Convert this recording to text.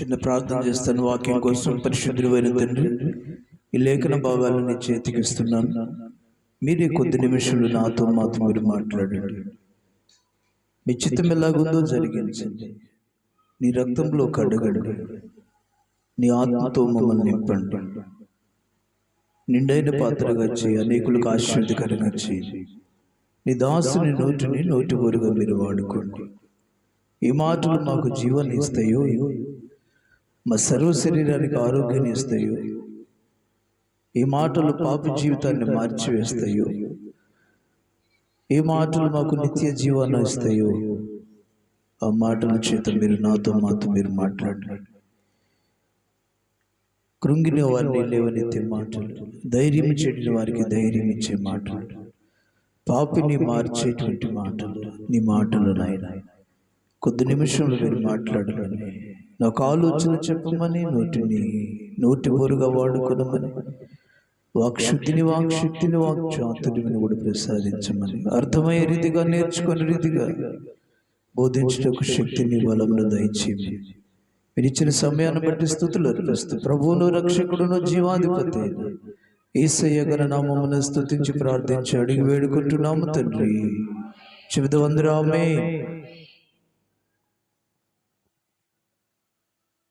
చిన్న ప్రార్థన చేస్తాను వాక్యం కోసం పరిశుద్ధులైన తండ్రి. ఈ లేఖన భాగాలని చేతికిస్తున్నాను చేతికి ఇస్తున్నాను. మీరే కొద్ది నిమిషాలు నాతో మాతో మీరు మాట్లాడండి. మీ చిత్తం ఎలాగుందో జరిగించండి. నీ రక్తంలో కడగండి. నీ ఆత్మతో మమ్మల్ని నింపండి. నిండైన పాత్రగా చేయి అనేకులకు ఆశీర్వదకరంగా చేయి. నీ దాసుని నోటిని నోటి వరుగా మీరు వాడుకోండి. ఈ మాటలు మాకు జీవన ఇస్తాయో? మా సర్వ శరీరానికి ఆరోగ్యాన్ని ఇస్తాయో. ఈ మాటలు పాప జీవితాన్ని మార్చివేస్తాయో. ఏ మాటలు మాకు నిత్య జీవాన్ని ఇస్తాయో. ఆ మాటల చేత మీరు నాతో మాతో మీరు మాట్లాడండి. కృంగిన వారిని లేవనెత్తే మాటలు ధైర్యం చెడిన వారికి ధైర్యం ఇచ్చే మాటలు పాపిని మార్చేటువంటి మాటలు నీ మాటలు నాయన. కొద్ది నిమిషంలో మీరు మాట్లాడాలని నాకు ఆలోచన చెప్పమని నోటిని నోటి బోరుగా వాడుకునమని వాక్శుద్ధిని వాక్ వాక్చాతుర్యని కూడా ప్రసాదించమని అర్థమయ్యే రీతిగా నేర్చుకునే రీతిగా బోధించటకు శక్తిని బలమును దయచేయమని. మీరు ఇచ్చిన సమయాన్ని బట్టి స్థుతులు అర్పిస్తూ ప్రభువును రక్షకుడును జీవాధిపతి ఈసయ్య గల నామమును స్థుతించి ప్రార్థించి అడిగి వేడుకుంటున్నాము తండ్రి. చెబుతూ అందరూ ఆమె